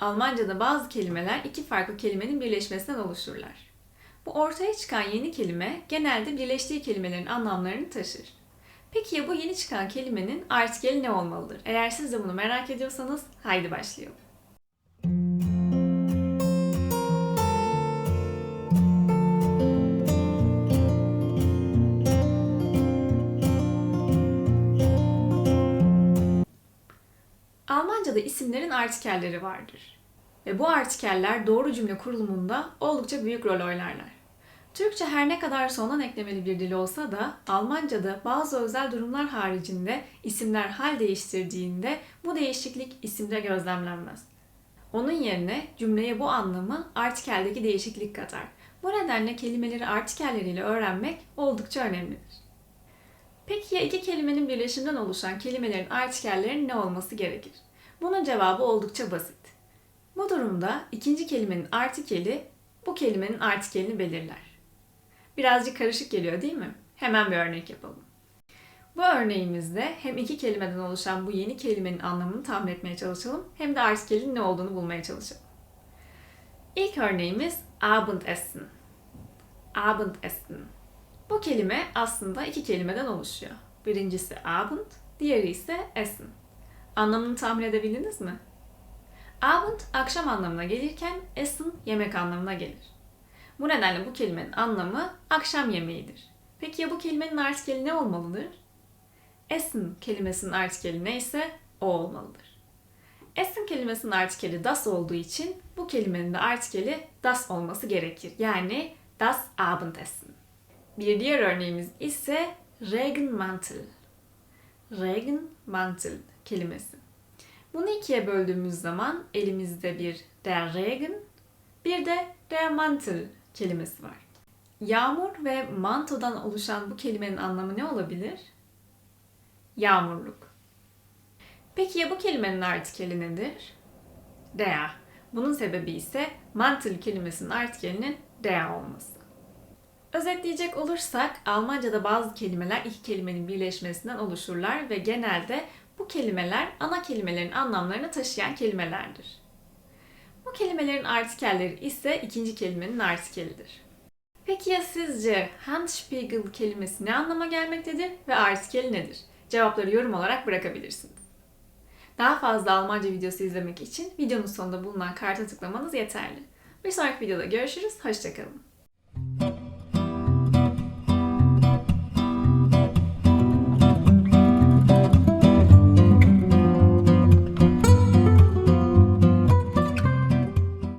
Almanca'da bazı kelimeler iki farklı kelimenin birleşmesinden oluşurlar. Bu ortaya çıkan yeni kelime genelde birleştiği kelimelerin anlamlarını taşır. Peki ya bu yeni çıkan kelimenin artikeli ne olmalıdır? Eğer siz de bunu merak ediyorsanız haydi başlayalım. Almanca'da isimlerin artikelleri vardır. Ve bu artikeller doğru cümle kurulumunda oldukça büyük rol oynarlar. Türkçe her ne kadar sondan eklemeli bir dil olsa da Almanca'da bazı özel durumlar haricinde isimler hal değiştirdiğinde bu değişiklik isimde gözlemlenmez. Onun yerine cümleye bu anlamı artikeldeki değişiklik katar. Bu nedenle kelimeleri artikelleriyle öğrenmek oldukça önemlidir. Peki ya iki kelimenin birleşiminden oluşan kelimelerin artikellerinin ne olması gerekir? Bunun cevabı oldukça basit. Bu durumda ikinci kelimenin artikeli bu kelimenin artikelini belirler. Birazcık karışık geliyor değil mi? Hemen bir örnek yapalım. Bu örneğimizde hem iki kelimeden oluşan bu yeni kelimenin anlamını tahmin etmeye çalışalım hem de artikelin ne olduğunu bulmaya çalışalım. İlk örneğimiz Abendessen. Abendessen. Bu kelime aslında iki kelimeden oluşuyor. Birincisi Abend, diğeri ise Essen. Anlamını tahmin edebildiniz mi? Abend akşam anlamına gelirken Essen yemek anlamına gelir. Bu nedenle bu kelimenin anlamı akşam yemeğidir. Peki ya bu kelimenin artikeli ne olmalıdır? Essen kelimesinin artikeli neyse o olmalıdır. Essen kelimesinin artikeli das olduğu için bu kelimenin de artikeli das olması gerekir. Yani das Abendessen. Bir diğer örneğimiz ise Regenmantel. Regenmantel kelimesi. Bunu ikiye böldüğümüz zaman elimizde bir der Regen, bir de der Mantel kelimesi var. Yağmur ve mantodan oluşan bu kelimenin anlamı ne olabilir? Yağmurluk. Peki ya bu kelimenin artikeli nedir? Der. Bunun sebebi ise mantel kelimesinin artikelinin der olması. Özetleyecek olursak Almanca'da bazı kelimeler iki kelimenin birleşmesinden oluşurlar ve genelde bu kelimeler ana kelimelerin anlamlarını taşıyan kelimelerdir. Bu kelimelerin artikelleri ise ikinci kelimenin artikelidir. Peki ya sizce Handspiegel kelimesi ne anlama gelmektedir ve artikeli nedir? Cevapları yorum olarak bırakabilirsiniz. Daha fazla Almanca videosu izlemek için videonun sonunda bulunan karta tıklamanız yeterli. Bir sonraki videoda görüşürüz, hoşçakalın.